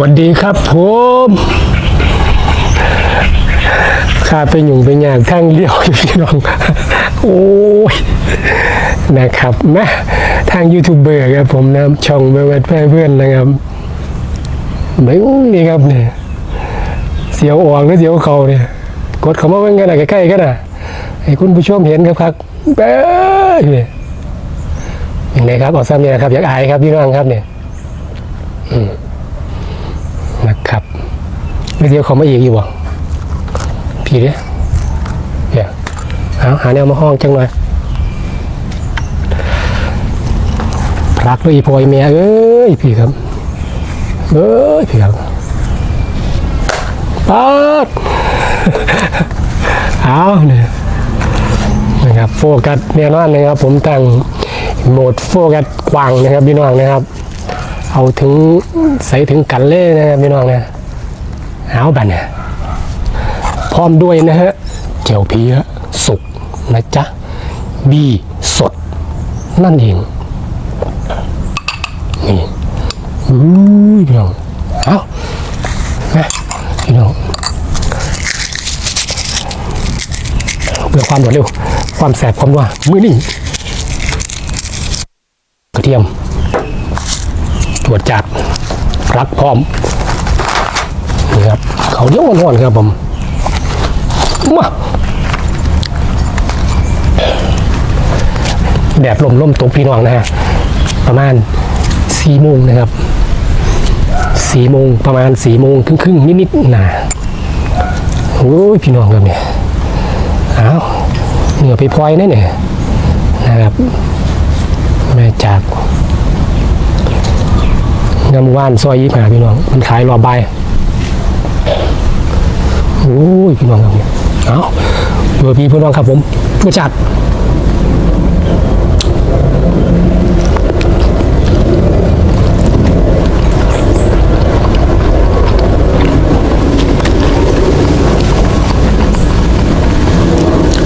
วัสดีครับผมข้าไปหยุ่งไปยากทางเลี้ยวอยู่พี่น้อง โอ้ย นะครับนะทางยูทูบเบอร์ครับผมนะช่องเบอร์เพื่อนเพื่อนนะครับไม่นี่ครับเนี่ยเสียวออกหรือเสียวเขาเนี่ยกดเขามาเพื่อนกันนะใกล้ๆกันนะให้คุณผู้ชมเห็นครับครับเบ้ยเนี่ยอย่างไรครับออกซ้ำเนี่ยครับอยากอายครับพี่น้องครับเนี่ยนะครับไม่ เดียวเขามาอีกอยู่บ่พี่เนี่ยเดี๋ยวเอาหาแนวมาห้องจังหน่อยรักด้วยอีพอยเมียเอ้ยพี่ครับ เอ้ยพี่ครับปัดเอาเนี่ยนะครับโฟกัสแน่นอนนะครับ ผมตั้งโหมดโฟกัสกว้างนะครับพี่น้องนะครับ เอาถึงใส่ถึงกันเลยนะครับพี่น้องนะ เอาบันเนี่ยพร้อมด้วยนะฮะเจียวเพียสุกนะจ๊ะบีสด นั่นเอง นี่อุ้ยพี่น้องเอานะพี่น้องเพื่อความรวดเร็ว ความแสบความว่ามือนี่กระเทียมตรวจจัดรักพร้อม นี่ครับเขาเดียวอ่อนๆครับผมมาแดดลมล่มตกพี่น้องนะฮะประมาณสี่โมงนะครับสี่โมงประมาณสี่โมงครึ่งๆนิดๆนะโอ้ยพี่น้องครับเนี่ยเอาเหนือไปพลอยน่เนี่ยนะครับแม่จากงามว่านซอยยี่หาพี่น้องมันขายรอบใบ โอ้ยพี่น้องครับเนี่ยเอาเบอร์พี่พี่น้องครับผมผู้จัด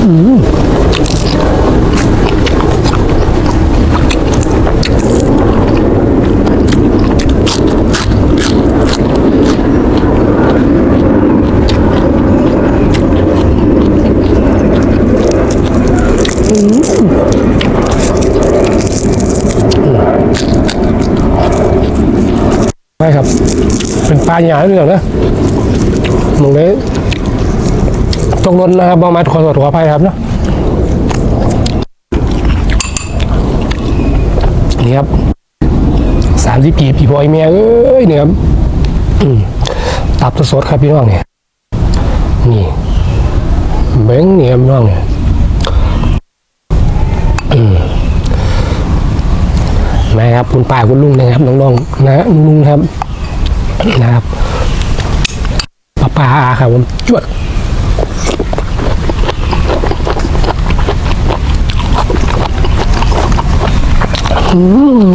อืมครับ เปลาหยาเรื่องนะมองเลยตกหลนนะครับบอมาขอโทษขออภัยครับเนาะนี่ครับสามสิบกีพี่บอยเมียเอ้ยเนี่ยครับตับสดครับพี่น้องเนี่ยนี่เบ้งเนี่ยบพี่น้องเนี่ยนะครับคุณป้าคุณลุงนะครับน้องๆนะลุงครับ นะครับปลาปลาครับผมจวดอืม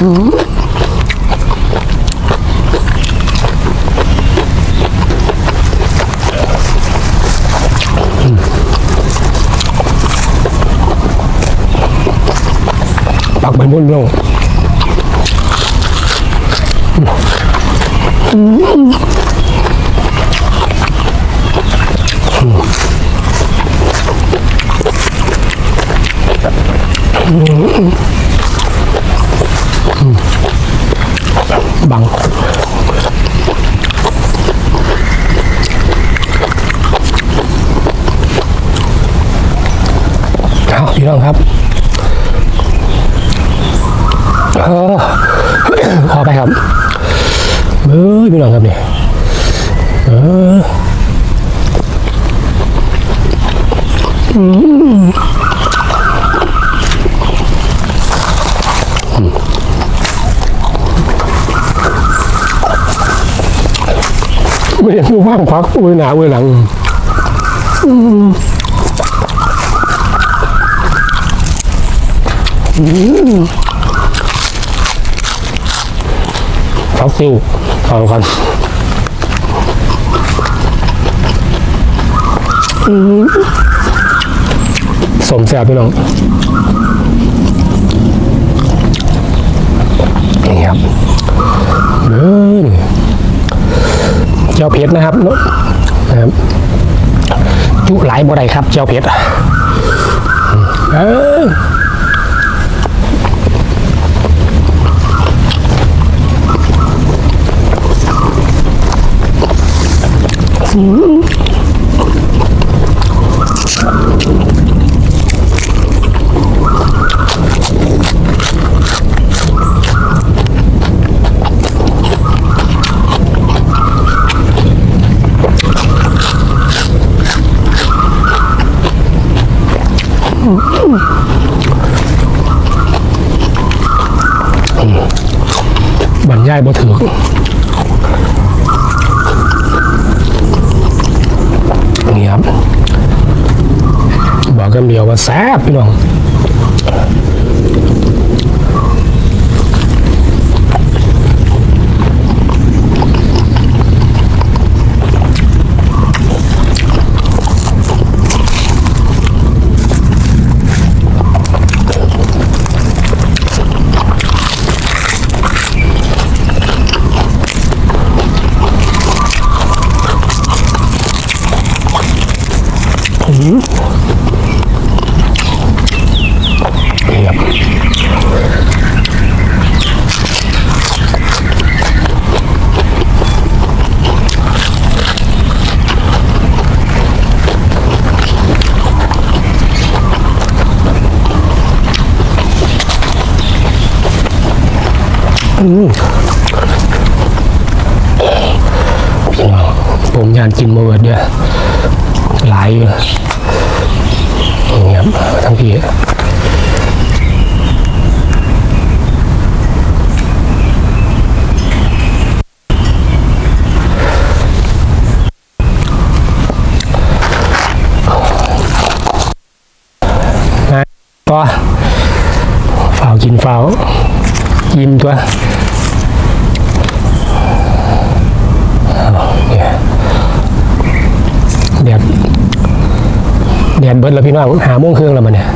อืม ปักใบบุญลงบัง เอาพี่น้องครับ เออ ขอไปครับเอ้ยพี่น้องครับเนี่ยเออ ไม่เห็นดูว่างพักอุ้ยหนาอุ้ยหลัง อืมอืมพักซิวเอากันอืม สมแซ่บพี่น้องนี่ครับเลยเจ้าเพชรนะครับนะครับจุไหลายบ่ได้ครับเจ้าเพชรเออ ว่าแซ่บพี่น้อง อืมองผมยานกินมาเบิดเดียหลายอยู่นี่ครับทั้งพี่นะต่อฝ่าวกินฝ่าวยิ้มตัวเอาเนี่ยแดดแดดเบิดแล้วพี่น้องหาโมงเครื่องแล้วมันเนี่ย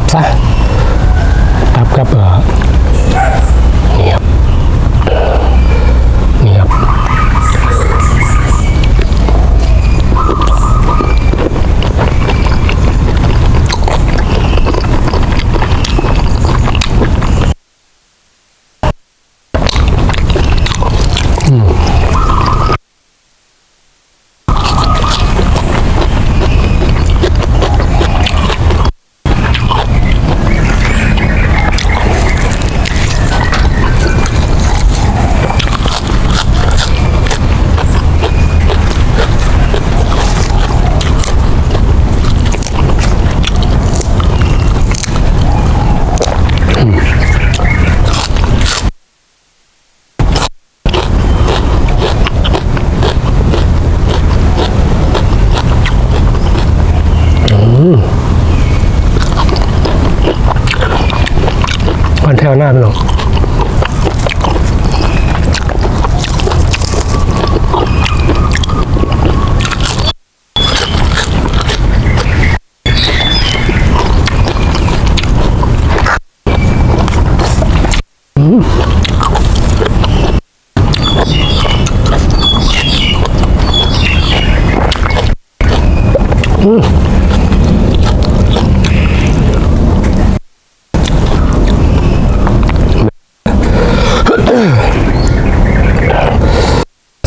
ตับซะตับกับเออนี่ครับ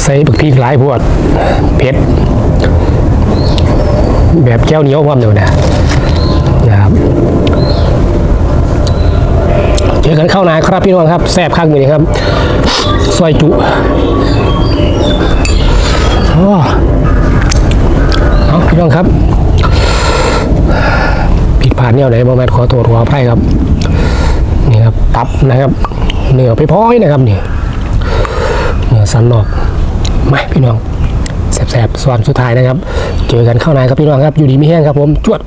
ใส่บักพริกหลายพวดเผ็ดแบบแก้วเหนียวความเดียวนะนะครับเจอกันเข้านาครับพี่น้องครับแซ่บข้างมือนี้ครับซอยจุอ้เอาพี่น้องครับ ผิดพลาดเนี่ยไหนบอแมนขอโทษขออภัยครับ นี่ครับ ตับนะครับ เนื้อไปพ้อยนะครับนี่เนื้อสันนอก มาพี่น้องแสบๆส่วนสุดท้ายนะครับ เจอกันเข้าวนครับพี่น้องครับอยู่ดีไม่แห้งครับผมจวด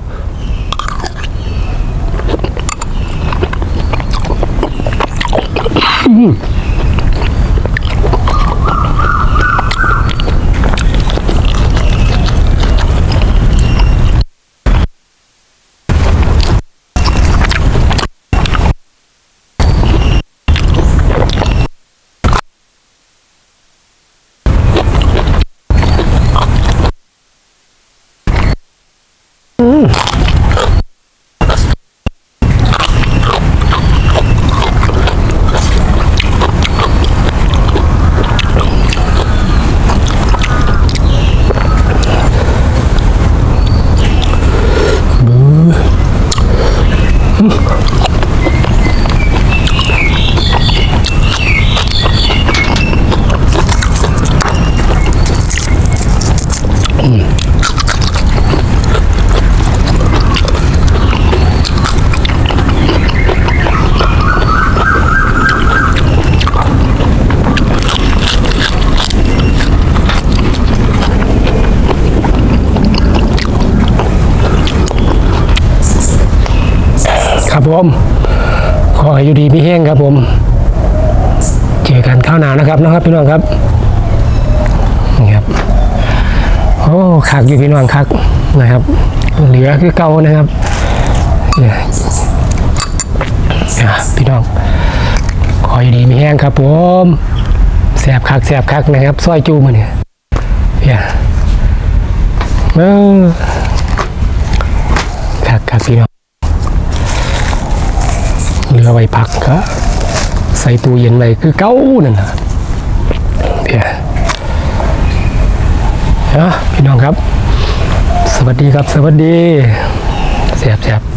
อืม ผม ขอให้อยู่ดีมีแห้งครับผม เจอกันข้าวหนานะครับนะครับพี่น้องครับนี่ครับโอ้คักอยู่พี่น้องคักนะครับ เหลือคือเก่านะครับเนี่ยอะพี่น้อง ขออยู่ดีมีแห้งครับผมแสบคักแสบคักนะครับซอยจูมาเนี่ยเนี่ยเออคักคักพี่น้อง เอาไว้พักก็ใส่ตู้เย็นไว้คือเก้านั่นนะเพี่ยนะพี่น้องครับ สวัสดีครับ สวัสดีแสบแสบ